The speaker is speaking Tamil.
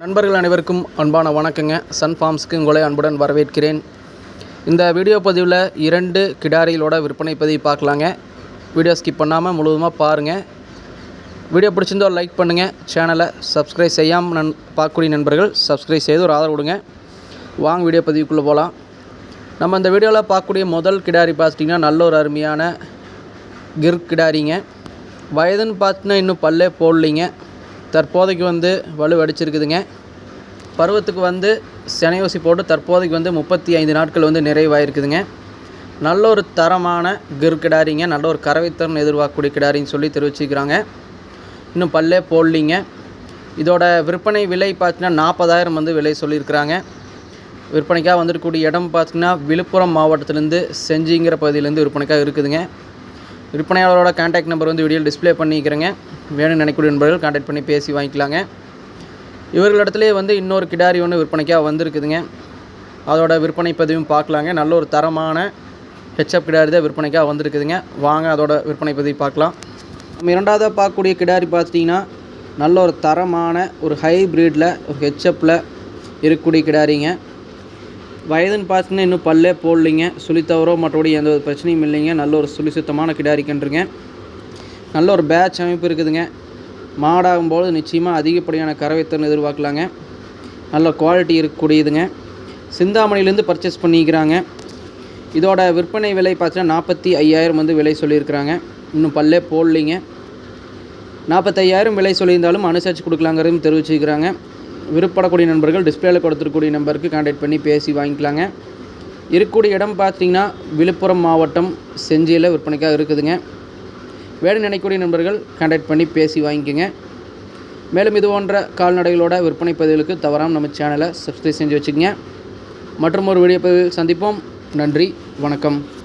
நண்பர்கள் அனைவருக்கும் அன்பான வணக்கங்க. சன் ஃபார்ம்ஸ்க்கு உங்களை அன்புடன் வரவேற்கிறேன். இந்த வீடியோ பதிவில் இரண்டு கிடாரிகளோட விற்பனை பதிவு பார்க்கலாங்க. வீடியோ ஸ்கிப் பண்ணாமல் முழுவதுமாக பாருங்கள் வீடியோ பிடிச்சிருந்தோ லைக் பண்ணுங்கள் சேனலை சப்ஸ்கிரைப் செய்யாமல் நன் பார்க்கக்கூடிய நண்பர்கள் சப்ஸ்கிரைப் செய்து ஒரு ஆதரவு கொடுங்க. வாங்க வீடியோ பதிவுக்குள்ளே போகலாம் நம்ம இந்த வீடியோவில் பார்க்கக்கூடிய முதல் கிடாரி பார்த்துட்டிங்கன்னா நல்ல ஒரு அருமையான கிர் கிடாரிங்க. வயதுன்னு பார்த்தீங்கன்னா இன்னும் பல்லே போடலிங்க. தற்போதைக்கு வந்து வலு அடிச்சிருக்குதுங்க. பருவத்துக்கு வந்து செனையோசி போட்டு தற்போதைக்கு வந்து முப்பத்தி ஐந்து நாட்கள் வந்து நிறைவாயிருக்குதுங்க. நல்ல ஒரு தரமான கிர் கிடாரிங்க நல்ல ஒரு கறவைத்தரம் எதிர்பார்க்கக்கூடிய கிடாரின்னு சொல்லி தெரிவிச்சுக்கிறாங்க இன்னும் பல்லே போடலிங்க. இதோட விற்பனை விலை பார்த்தீங்கன்னா நாற்பதாயிரம் வந்து விலை சொல்லியிருக்கிறாங்க. விற்பனைக்காக வந்துருக்கக்கூடிய இடம் பார்த்திங்கன்னா விழுப்புரம் மாவட்டத்திலேருந்து செஞ்சிங்கிற பகுதியிலேருந்து விற்பனைக்காக இருக்குதுங்க. விற்பனையாளரோட கான்டாக்ட் நம்பர் வந்து வீடியோவில் டிஸ்ப்ளே பண்ணிக்கிறேங்க. வேணும்னு நினைக்கூடிய நண்பர்கள் கான்டாக்ட் பண்ணி பேசி வாங்கிக்கலாங்க. இவர்களிடத்துலேயே வந்து இன்னொரு கிடாரி ஒன்று விற்பனைக்காக வந்திருக்குதுங்க. அதோட விற்பனை பதிவும் பார்க்கலாங்க. நல்ல ஒரு தரமான ஹெச்எப் கிடாரி தான் விற்பனைக்காக வந்திருக்குதுங்க. வாங்க அதோட விற்பனை பதிவு பார்க்கலாம். நம்ம இரண்டாவதாக பார்க்கக்கூடிய கிடாரி பார்த்துட்டிங்கன்னா நல்ல ஒரு தரமான ஒரு ஹைப்ரிட்டில் ஒரு ஹெச்எப்பில் இருக்கக்கூடிய கிடாரிங்க. வயதுன்னு பார்த்தீங்கன்னா இன்னும் பல்லே போடலிங்க. சுழித்தவரோ மற்றபடி எந்த ஒரு பிரச்சனையும் இல்லைங்க. நல்ல ஒரு சுழி சுத்தமான கிடாரிக்கன்றுங்க நல்ல ஒரு பேட்ச் அமைப்பு இருக்குதுங்க. மாடாகும்போது நிச்சயமாக அதிகப்படியான கறவைத்திறன் எதிர்பார்க்கலாங்க. நல்ல குவாலிட்டி இருக்கக்கூடியதுங்க. சிந்தாமணிலேருந்து பர்ச்சேஸ் பண்ணிக்கிறாங்க. இதோட விற்பனை விலை பார்த்தீங்கன்னா நாற்பத்தி ஐயாயிரம் வந்து விலை சொல்லியிருக்கிறாங்க. இன்னும் பல்லே போடலிங்க. நாற்பத்தையாயிரம் விலை சொல்லியிருந்தாலும் அனுசரித்து கொடுக்கலாங்கிறதும் தெரிவிச்சுக்கிறாங்க விருப்பப்படக்கூடிய நண்பர்கள் டிஸ்பிளேயில் கொடுத்துருக்கூடிய நம்பருக்கு கான்டாக்ட் பண்ணி பேசி வாங்கிக்கலாங்க. இருக்கக்கூடிய இடம் பார்த்தீங்கன்னா விழுப்புரம் மாவட்டம் செஞ்சியில் விற்பனைக்காக இருக்குதுங்க. வேலை நினைக்கூடிய நண்பர்கள் கான்டாக்ட் பண்ணி பேசி வாங்கிக்கோங்க. மேலும் இது போன்ற கால்நடைகளோட விற்பனை பதிவுகளுக்கு தவறாமல் நம்ம சேனலை சப்ஸ்கிரைப் செஞ்சு வச்சுக்கோங்க. மற்றும் ஒரு வீடியோ பதிவில் சந்திப்போம். நன்றி. வணக்கம்.